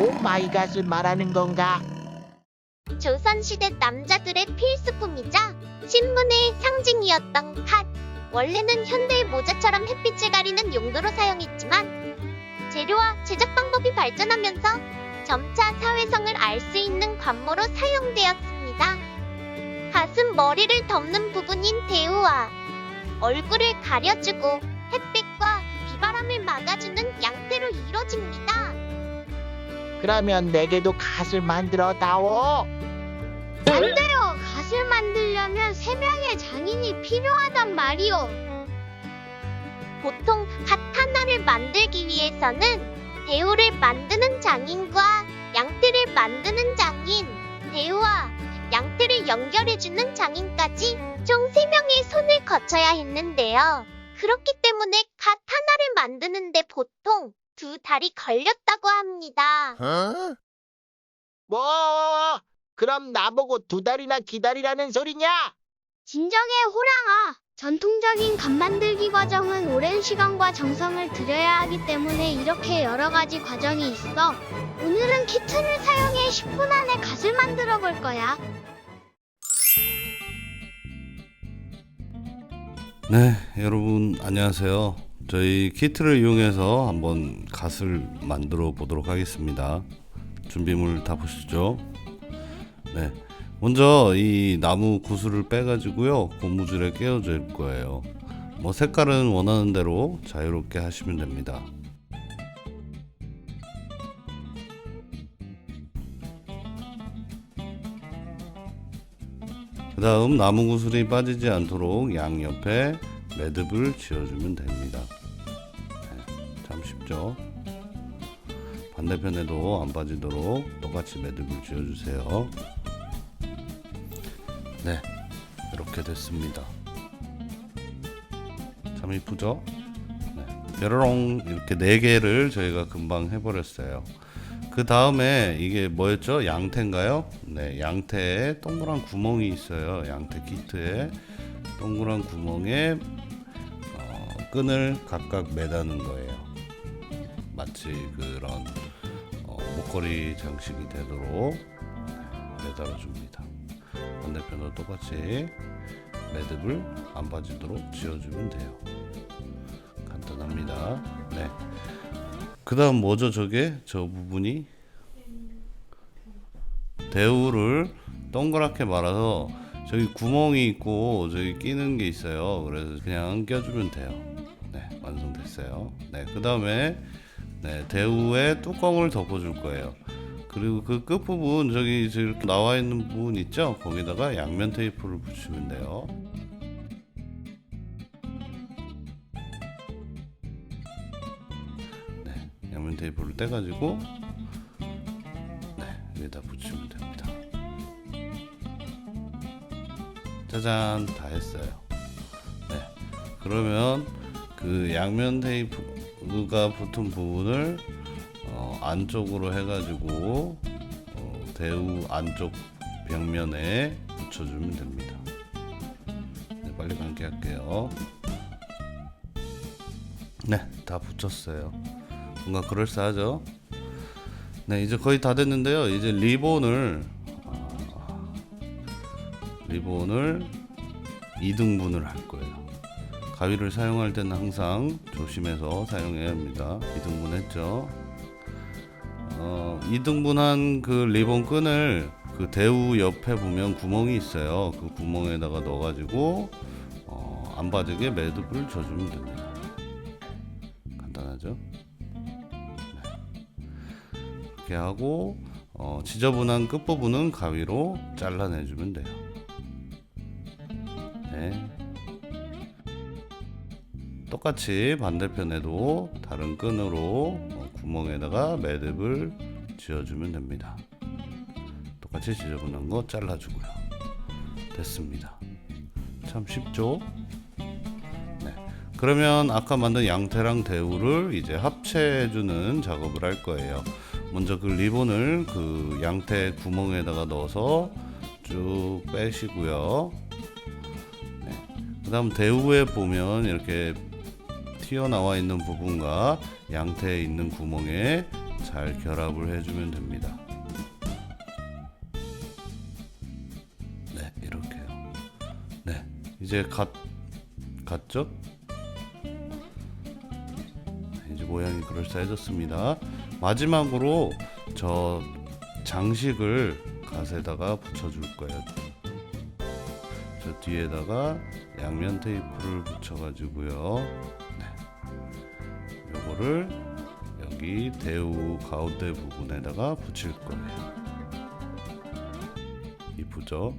오 마이 갓을 말하는 건가? 조선시대 남자들의 필수품이자 신분의 상징이었던 갓. 원래는 현대의 모자처럼 햇빛을 가리는 용도로 사용했지만 재료와 제작 방법이 발전하면서 점차 사회성을 알 수 있는 관모로 사용되었습니다. 가슴 머리를 덮는 부분인 대우와 얼굴을 가려주고 햇빛과 비바람을 막아주는 양태로 이루어집니다. 그러면 내게도 갓을 만들어 다오. 안 돼요. 갓을 만들려면 세 명의 장인이 필요하단 말이오. 보통 갓 하나를 만들기 위해서는 대우를 만드는 장인과 양태를 만드는 장인, 대우와 양태를 연결해주는 장인까지 총 3명의 손을 거쳐야 했는데요. 그렇기 때문에 만드는데 보통 두 달이 걸렸다고 합니다. 뭐? 그럼 나보고 두 달이나 기다리라는 소리냐? 진정해 호랑아. 전통적인 감 만들기 과정은 오랜 시간과 정성을 들여야 하기 때문에 이렇게 여러 가지 과정이 있어. 오늘은 키트를 사용해 10분 안에 갓을 만들어 볼 거야. 네, 여러분 안녕하세요. 저희 키트를 이용해서 한번 갓을 만들어 보도록 하겠습니다. 준비물 다 보시죠. 네, 먼저 이 나무 구슬을 빼가지고요 고무줄에 끼워줄 거예요. 뭐 색깔은 원하는 대로 자유롭게 하시면 됩니다. 그 다음 나무 구슬이 빠지지 않도록 양옆에 매듭을 지어주면 됩니다. 네, 참 쉽죠? 반대편에도 안 빠지도록 똑같이 매듭을 지어주세요. 네, 이렇게 됐습니다. 참 이쁘죠? 네, 뾰로롱 이렇게 네 개를 저희가 금방 해버렸어요. 그 다음에 이게 뭐였죠? 양태인가요? 네, 양태에 동그란 구멍이 있어요. 양태 키트에 동그란 구멍에 어, 끈을 각각 매다는 거예요. 마치 그런 어, 목걸이 장식이 되도록 매달아 줍니다. 반대편도 똑같이 매듭을 안 빠지도록 지어주면 돼요. 간단합니다. 네. 그 다음 뭐죠 저게? 저 부분이 대우를 동그랗게 말아서 저기 구멍이 있고 저기 끼는 게 있어요 그래서 그냥 껴주면 돼요 네 완성됐어요 네 그 다음에 네 대우에 뚜껑을 덮어줄 거예요 그리고 그 끝부분 저기 이렇게 나와 있는 부분 있죠 거기다가 양면 테이프를 붙이면 돼요 네, 양면 테이프를 떼가지고 네, 여기다 붙이면 됩니다. 짜잔, 다 했어요. 네, 그러면 그 양면 테이프 가 붙은 부분을 어, 안쪽으로 해가지고 어, 대우 안쪽 벽면에 붙여주면 됩니다. 네, 빨리 감기 할게요. 네, 다 붙였어요. 뭔가 그럴싸하죠? 네, 이제 거의 다 됐는데요. 이제 리본을 아, 리본을 2등분을 할 거예요. 가위를 사용할 때는 항상 조심해서 사용해야 합니다. 2등분 했죠? 어, 2등분한 그 리본 끈을 그 대우 옆에 보면 구멍이 있어요. 그 구멍에다가 넣어가지고 어, 안 빠지게 매듭을 줘주면 됩니다. 간단하죠? 이렇게 하고 어, 지저분한 끝부분은 가위로 잘라내주면 돼요. 네. 똑같이 반대편에도 다른 끈으로 어, 구멍에다가 매듭을 지어주면 됩니다. 똑같이 지저분한 거 잘라주고요. 됐습니다. 참 쉽죠? 네. 그러면 아까 만든 양태랑 대우를 이제 합체해주는 작업을 할 거예요. 먼저 그 리본을 그 양태 구멍에다가 넣어서 쭉 빼시고요. 네. 그 다음 대우에 보면 이렇게 튀어나와 있는 부분과 양태에 있는 구멍에 잘 결합을 해주면 됩니다. 네, 이렇게요. 네, 이제 갓 갔죠? 이제 모양이 그럴싸해졌습니다. 마지막으로 저 장식을 갓에다가 붙여줄 거예요. 저 뒤에다가 양면 테이프를 붙여가지고요. 네. 요거를 여기 대우 가운데 부분에다가 붙일 거예요. 이쁘죠?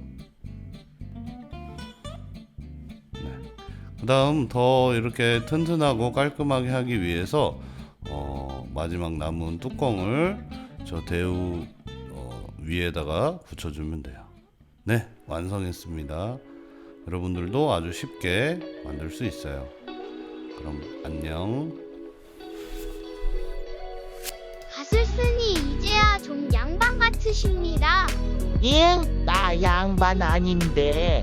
네. 그 다음 더 이렇게 튼튼하고 깔끔하게 하기 위해서 어, 마지막 남은 뚜껑을 저 대우 어, 위에다가 붙여주면 돼요. 네, 완성했습니다. 여러분들도 아주 쉽게 만들 수 있어요. 그럼 안녕. 쓰니 이제야 좀 양반 같으십니다. 예? 나 양반 아닌데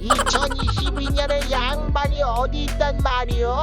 2022년에 양반이 어디 있단 말이오?